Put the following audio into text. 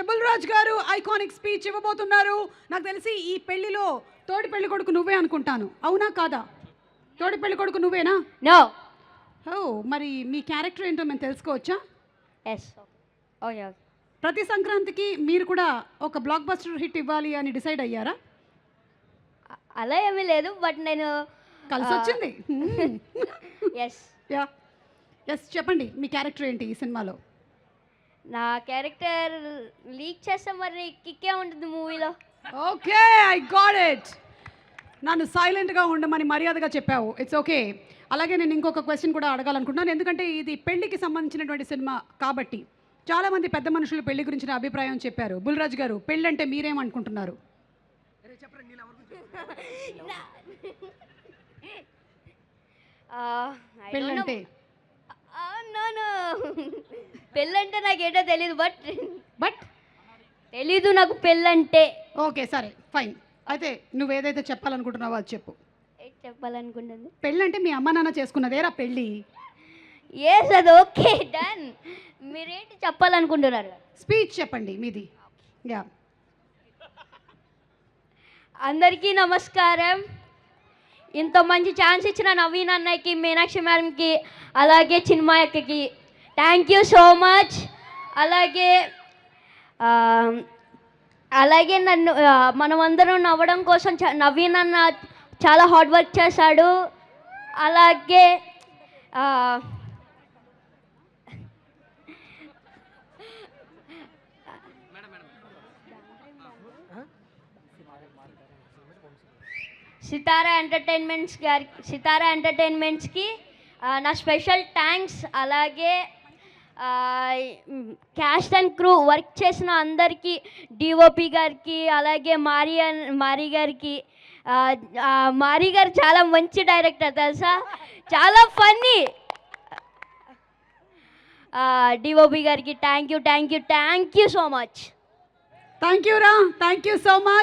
Mister Bulraj గారు iconic speech ఇవ్వబోతున్నారు. నాకు తెలిసి ఈ పెళ్ళిలో తోడి పెళ్ళి కొడుకు నువ్వే అనుకుంటాను. అవునా కాదా? తోడి పెళ్ళి కొడుకు నువ్వేనా? నో ఓ మరి మీ క్యారెక్టర్ ఏంటో మేము తెలుసుకోవచ్చా? ఎస్ ఓకే ఓకే ప్రతి సంక్రాంతికి మీరు కూడా ఒక బ్లాక్ బస్టర్ హిట్ ఇవ్వాలి అని డిసైడ్ అయ్యారా? అలా ఏమీ లేదు బట్ నేను కలిసి వచ్చింది. ఎస్ యా ఎస్ చెప్పండి మీ క్యారెక్టర్ ఏంటి ఈ సినిమాలో? నా క్యారెక్టర్ లీక్ చేస్తే మరి కిక్కే ఉంటుంది మూవీలో. ఓకే ఐ గాట్ ఇట్ నన్ను సైలెంట్గా ఉండమని మర్యాదగా చెప్పావు. ఇట్స్ ఓకే అలాగే నేను ఇంకొక క్వశ్చన్ కూడా అడగాలనుకుంటున్నాను. ఎందుకంటే ఇది పెళ్ళికి సంబంధించినటువంటి సినిమా కాబట్టి చాలామంది పెద్ద మనుషులు పెళ్ళి గురించిన అభిప్రాయం చెప్పారు. బుల్రాజ్ గారు పెళ్ళి అంటే మీరేమనుకుంటున్నారు పెళ్ళంటే. పెళ్ళంటే నాకేటో తెలియదు బట్ బట్? తెలీదు నాకు పెళ్ళంటే. ఓకే సరే ఫైన్. అయితే నువ్వు ఏదైతే చెప్పాలనుకుంటున్నావో అది చెప్పు. ఏం చెప్పాలనుకుంటుంది? పెళ్ళి అంటే మీ అమ్మ నాన్న చేసుకున్నదేరా పెళ్ళి? ఎస్ అది ఓకే డన్ మీరేంటి చెప్పాలనుకుంటున్నారు? స్పీచ్ చెప్పండి మీది. యా. అందరికీ నమస్కారం. ఇంత మంచి ఛాన్స్ ఇచ్చిన నవీన్ అన్నయ్యకి మీనాక్షి మేడంకి అలాగే చిన్మయ అక్కకి థ్యాంక్ యూ సో మచ్ అలాగే అలాగే నన్ను మనం మనమందరం నవ్వడం కోసం చ- నవీన్ అన్న చాలా హార్డ్ వర్క్ చేశాడు. అలాగే సితారా ఎంటర్టైన్మెంట్స్ గారి సితారా ఎంటర్టైన్మెంట్స్కి నా స్పెషల్ థ్యాంక్స్. అలాగే క్యాస్ట్ అండ్ క్రూ వర్క్ చేసిన అందరికీ డిఓపి గారికి అలాగే మారి మారి గారికి మారి గారు చాలా మంచి డైరెక్టర్ తెలుసా? చాలా ఫన్నీ. డిఓపి గారికి thank you thank you thank you so much thank you రా థ్యాంక్ యూ సో మచ్